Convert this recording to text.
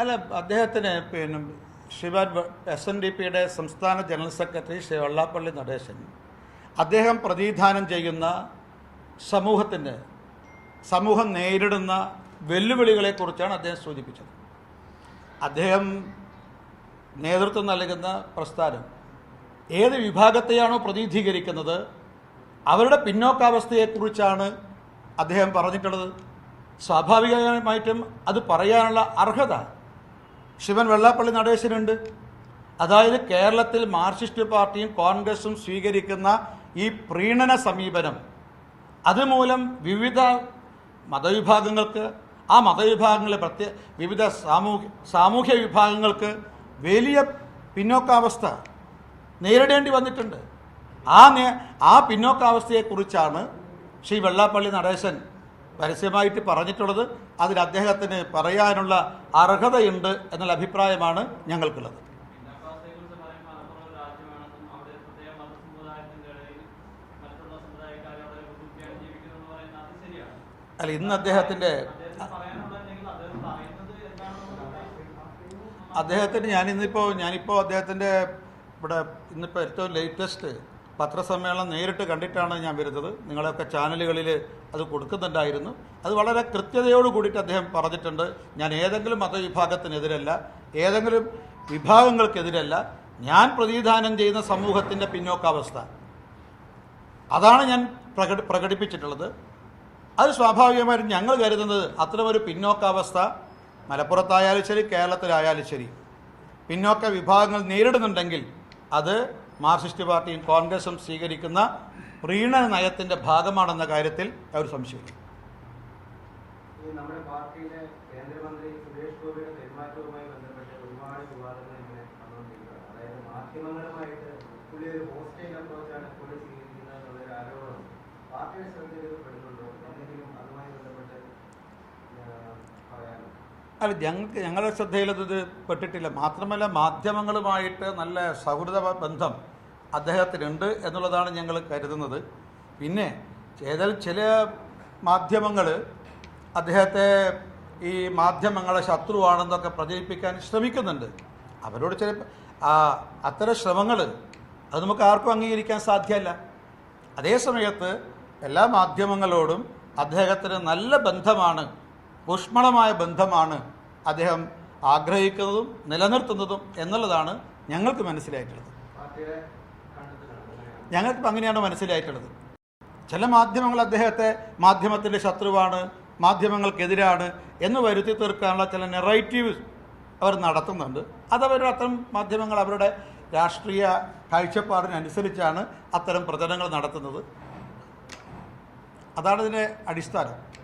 അല്ല അദ്ദേഹത്തിന് പിന്നെ ശിവൻ എസ് എൻ ഡി പിയുടെ സംസ്ഥാന ജനറൽ സെക്രട്ടറി ശ്രീ വെള്ളാപ്പള്ളി നടേശൻ. അദ്ദേഹം പ്രതിനിധാനം ചെയ്യുന്ന സമൂഹത്തിന് സമൂഹം നേരിടുന്ന വെല്ലുവിളികളെക്കുറിച്ചാണ് അദ്ദേഹം സൂചിപ്പിച്ചത്. അദ്ദേഹം നേതൃത്വം നൽകുന്ന പ്രസ്ഥാനം ഏത് വിഭാഗത്തെയാണോ പ്രതിനിധീകരിക്കുന്നത് അവരുടെ പിന്നോക്കാവസ്ഥയെക്കുറിച്ചാണ് അദ്ദേഹം പറഞ്ഞിട്ടുള്ളത്. സ്വാഭാവികമായിട്ടും അത് പറയാനുള്ള അർഹത ശിവൻ വെള്ളാപ്പള്ളി നടേശനുണ്ട്. അതായത് കേരളത്തിൽ മാർക്സിസ്റ്റ് പാർട്ടിയും കോൺഗ്രസും സ്വീകരിക്കുന്ന ഈ പ്രീണന സമീപനം. അതുമൂലം വിവിധ മതവിഭാഗങ്ങൾക്ക് ആ മതവിഭാഗങ്ങളെ പ്രത്യേക വിവിധ സാമൂഹ്യ സാമൂഹ്യ വിഭാഗങ്ങൾക്ക് വലിയ പിന്നോക്കാവസ്ഥ നേരിടേണ്ടി വന്നിട്ടുണ്ട്. ആ ആ പിന്നോക്കാവസ്ഥയെക്കുറിച്ചാണ് ശ്രീ വെള്ളാപ്പള്ളി നടേശൻ പരസ്യമായിട്ട് പറഞ്ഞിട്ടുള്ളത് അതിൽ അദ്ദേഹത്തിന് പറയാനുള്ള അർഹതയുണ്ട് എന്നുള്ള അഭിപ്രായമാണ് ഞങ്ങൾക്കുള്ളത്. അല്ല ഇന്ന് അദ്ദേഹത്തിന്റെ അദ്ദേഹത്തിന് ഞാനിന്നിപ്പോൾ ഞാനിപ്പോൾ അദ്ദേഹത്തിന്റെ ഇവിടെ ഇന്നിപ്പോൾ ഏറ്റവും ലേറ്റസ്റ്റ് പത്രസമ്മേളനം നേരിട്ട് കണ്ടിട്ടാണ് ഞാൻ വരുന്നത്. നിങ്ങളെയൊക്കെ ചാനലുകളിൽ അത് കൊടുക്കുന്നുണ്ടായിരുന്നു. അത് വളരെ കൃത്യതയോട് കൂടിയിട്ട് അദ്ദേഹം പറഞ്ഞിട്ടുണ്ട്. ഞാൻ ഏതെങ്കിലും മതവിഭാഗത്തിനെതിരല്ല ഏതെങ്കിലും വിഭാഗങ്ങൾക്കെതിരല്ല ഞാൻ പ്രതിനിധാനം ചെയ്യുന്ന സമൂഹത്തിന്റെ പിന്നോക്കാവസ്ഥ. അതാണ് ഞാൻ പ്രകട പ്രകടിപ്പിച്ചിട്ടുള്ളത്. അത് സ്വാഭാവികമായിട്ടും ഞങ്ങൾ കരുതുന്നത് അത്തരമൊരു പിന്നോക്കാവസ്ഥ മലപ്പുറത്തായാലും ശരി കേരളത്തിലായാലും ശരി പിന്നോക്ക വിഭാഗങ്ങൾ നേരിടുന്നുണ്ടെങ്കിൽ അത് മാർക്സിസ്റ്റ് പാർട്ടിയും കോൺഗ്രസും സ്വീകരിക്കുന്ന പ്രീണ നയത്തിന്റെ ഭാഗമാണെന്ന കാര്യത്തിൽ അവർ സംശയിച്ചു. മാധ്യമങ്ങളുമായിട്ട് പുള്ളി ഒരു ഹോസ്റ്റൈൽ അപ്രോച്ചാണ് പുള്ളി സ്വീകരിക്കുന്നത് എന്നുള്ളൊരു ആരോപണം പാർട്ടിയുടെ ശ്രദ്ധയിൽ അല്ല ഞങ്ങൾക്ക് ഞങ്ങളുടെ ശ്രദ്ധയിലത് പെട്ടിട്ടില്ല. മാത്രമല്ല മാധ്യമങ്ങളുമായിട്ട് നല്ല സൗഹൃദ ബന്ധം അദ്ദേഹത്തിനുണ്ട് എന്നുള്ളതാണ് ഞങ്ങൾ കരുതുന്നത്. പിന്നെ ഏതായാലും ചില മാധ്യമങ്ങൾ അദ്ദേഹത്തെ ഈ മാധ്യമങ്ങളെ ശത്രുവാണെന്നൊക്കെ പ്രചരിപ്പിക്കാൻ ശ്രമിക്കുന്നുണ്ട്. അവരോട് ചില അത്തരം ശ്രമങ്ങൾ അത് നമുക്ക് ആർക്കും അംഗീകരിക്കാൻ സാധ്യമല്ല. അതേസമയത്ത് എല്ലാ മാധ്യമങ്ങളോടും അദ്ദേഹത്തിന് നല്ല ബന്ധമാണ് ഊഷ്മളമായ ബന്ധമാണ് അദ്ദേഹം ആഗ്രഹിക്കുന്നതും നിലനിർത്തുന്നതും എന്നുള്ളതാണ് ഞങ്ങൾക്ക് മനസ്സിലായിട്ടുള്ളത്. ഞങ്ങൾക്ക് അങ്ങനെയാണ് മനസ്സിലായിട്ടുള്ളത്. ചില മാധ്യമങ്ങൾ അദ്ദേഹത്തെ മാധ്യമത്തിന്റെ ശത്രുവാണ് മാധ്യമങ്ങൾക്കെതിരാണ് എന്ന് വരുത്തി തീർക്കാനുള്ള ചില നെറേറ്റീവ് അവർ നടത്തുന്നുണ്ട്. അതവർ അത്തരം മാധ്യമങ്ങൾ അവരുടെ രാഷ്ട്രീയ കാഴ്ചപ്പാടിനനുസരിച്ചാണ് അത്തരം പ്രചരണങ്ങൾ നടത്തുന്നത്. അതാണ് ഇതിന്റെ അടിസ്ഥാനം.